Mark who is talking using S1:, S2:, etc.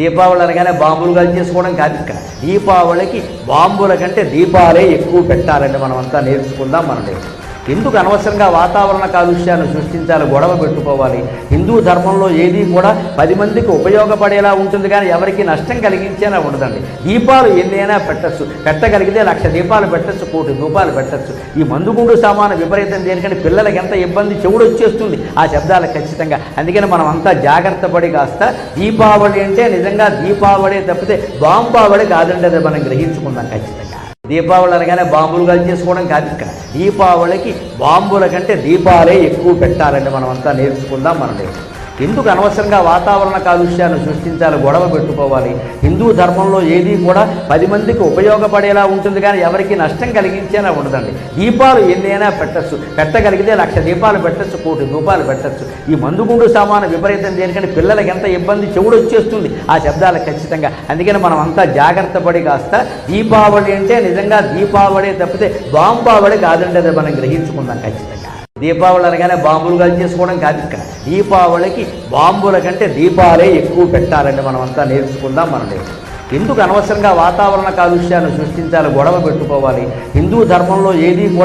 S1: దీపావళి అనగానే బాంబులు కాల్ చేసుకోవడం కాదు ఇక్కడ. దీపావళికి బాంబుల కంటే దీపాలే ఎక్కువ పెట్టాలండి మనమంతా నేర్చుకుందాం మన నేర్చుకుందాం ఎందుకు అనవసరంగా వాతావరణ కాలుష్యాన్ని సృష్టించాలి గొడవ పెట్టుకోవాలి? హిందూ ధర్మంలో ఏది కూడా పది మందికి ఉపయోగపడేలా ఉంటుంది కానీ ఎవరికి నష్టం కలిగించేలా ఉండదండి. దీపాలు ఎన్నైనా పెట్టచ్చు. పెట్టగలిగితే లక్ష దీపాలు పెట్టచ్చు కోటి రూపాయలు పెట్టచ్చు. ఈ మందుగుండు సామాను విపరీతం దేనికంటే పిల్లలకి ఎంత ఇబ్బంది చెవుడు వచ్చేస్తుంది ఆ శబ్దాలకు ఖచ్చితంగా. అందుకని మనం అంతా జాగ్రత్త పడి కాస్త దీపావళి అంటే నిజంగా దీపావళి తప్పితే బాంబావళి కాదండి అది మనం గ్రహించుకుందాం ఖచ్చితంగా. దీపావళి అనగానే బాంబులు కాల్ చేసుకోవడం కాదు ఇక్కడ. దీపావళికి బాంబుల కంటే దీపాలే ఎక్కువ పెట్టాలండి మనం నేర్చుకుందాం మన దేవుడు. ఎందుకు అనవసరంగా వాతావరణ కాలుష్యాన్ని సృష్టించాలి గొడవ పెట్టుకోవాలి? హిందూ ధర్మంలో ఏది కూడా పది మందికి ఉపయోగపడేలా ఉంటుంది కానీ ఎవరికి నష్టం కలిగించేలా ఉండదండి. దీపాలు ఎన్నైనా పెట్టచ్చు. పెట్టగలిగితే లక్ష దీపాలు పెట్టచ్చు కోటి రూపాయలు పెట్టచ్చు. ఈ మందుగుండు సామాను విపరీతం దేనికంటే పిల్లలకి ఎంత ఇబ్బంది చెవుడు వచ్చేస్తుంది ఆ శబ్దాలకు ఖచ్చితంగా. అందుకని మనం అంతా జాగ్రత్త పడి కాస్త దీపావళి అంటే నిజంగా దీపావళి తప్పితే బాంబావళి కాదండి అది మనం గ్రహించుకుందాం ఖచ్చితంగా. దీపావళి అనగానే బాంబులు కాల్ చేసుకోవడం కాదు ఇక్కడ. దీపావళికి బాంబుల కంటే దీపాలే ఎక్కువ పెట్టాలండి మనం అంతా నేర్చుకుందాం మన లేదు ఎందుకు అనవసరంగా వాతావరణ కాలుష్యాన్ని సృష్టించాలి గొడవ పెట్టుకోవాలి? హిందూ ధర్మంలో ఏది కూడా